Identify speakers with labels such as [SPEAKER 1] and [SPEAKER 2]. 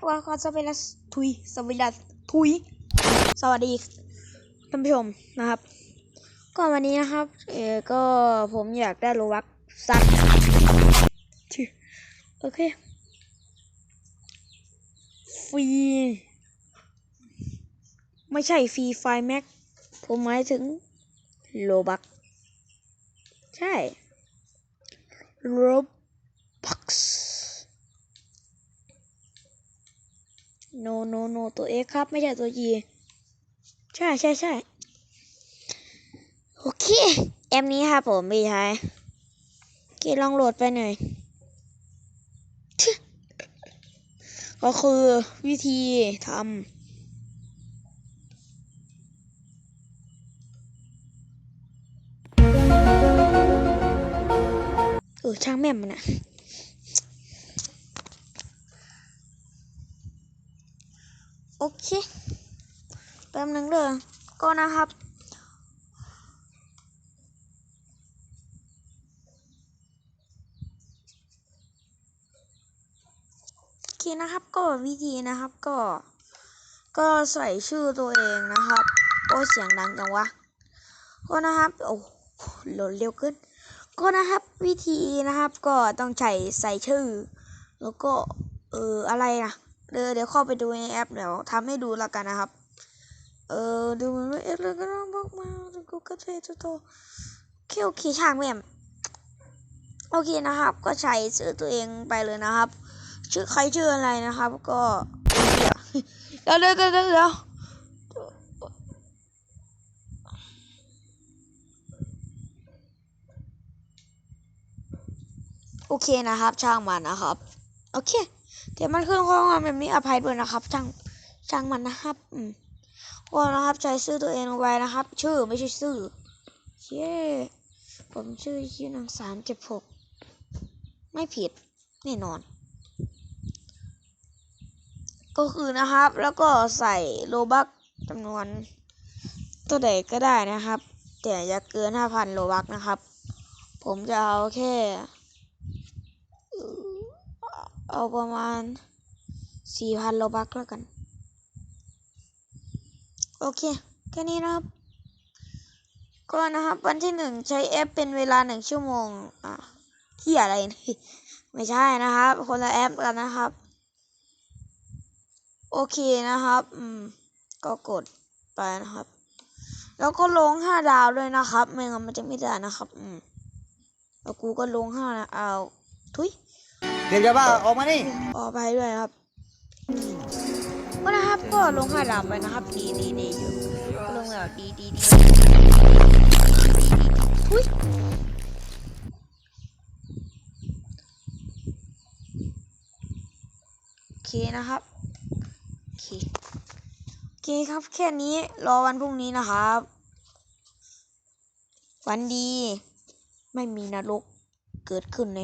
[SPEAKER 1] ก็สวัสดีทุยสวัสทุย สวัสดีท่านผู้ชมนะครับ ก็วันนี้นะครับ เออก็ผมอยากได้โลวักสัตว์ชื่อโอเคฟรีไม่ใช่ฟรีไฟแม็กผมหมายถึงโลบัก ใช่โลบั no no no ตัว X ครับ ไม่ใช่ตัว G ใช่ใช่ใช่โอเค แอปนี้ครับผมพี่ชายโอเคลองโหลดไปหน่อย ก็คือวิธีทำเออช่างแม่มันอะ โอเคแป๊บนึงเลยก็นะครับ โอเคนะครับก็วิธีนะครับก็ ก็ใส่ชื่อตัวเองนะครับ โอ้เสียงดังจังวะก็นะครับโอ้หลดเร็วขึ้น ก็นะครับวิธีนะครับก็ต้องใส่ใส่ชื่อ แล้วก็เอออะไรนะ เดี๋ยวเดี๋ยวเข้าไปดูในแอปเดี๋ยวทำให้ดูแล้วกันนะครับ เออดูเหมือนว่าเอ๊ะแล้วก็ต้องบอกมาถึงกูก็เทตัวโตโอเคโอเคช่างแม่มโอเคนะครับ ก็ใช้ชื่อตัวเองไปเลยนะครับ ชื่อใครชื่ออะไรนะครับ ก็เดี๋ยวเดี๋ยวเดี๋ยวเดี๋ยวเดี๋ยวโอเคนะครับ ช่างมันนะครับ โอเค เดี๋ยวมันขึ้นข้อความแบบนี้อภัยด้วยนะครับช่างช่างมันนะครับอืมก็นะครับใช้ชื่อตัวเองลงไปนะครับ ชื่อไม่ใช่ชื่อเย้ผมชื่อชื่อนางสามเจ็ดหกไม่ผิดแน่นอน ก็คือนะครับ แล้วก็ใส่โลบักจำนวนตัวใดก็ได้นะครับ แต่อย่าเกินห้าพันโลบักนะครับ ผมจะเอาแค่ เอาประมาณสี่พันโลบักแล้วกัน โอเค แค่นี้นะครับ ก็นะครับ วันที่หนึ่งใช้แอปเป็นเวลาหนึ่งชั่วโมง อะที่อะไรนี่ไม่ใช่นะครับ คนละแอปกันนะครับ โอเคนะครับ อืม ก็กดไปนะครับ แล้วก็ลงห้าดาวด้วยนะครับ ไม่งั้นมันจะไม่ได้นะครับ อืมแล้วกูก็ลงห้านะเอาทุย
[SPEAKER 2] เดี๋ยวจะบ้าออกมานี่
[SPEAKER 1] ออกไปด้วยครับก็นะครับก็ลงห้าดาวไปนะครับดีดีดีอยู่ลงแบบดีดีดีอุ้ยโอเคนะครับโอเคโอเคครับแค่นี้รอวันพรุ่งนี้นะครับ วันดี ไม่มีนรกเกิดขึ้นใน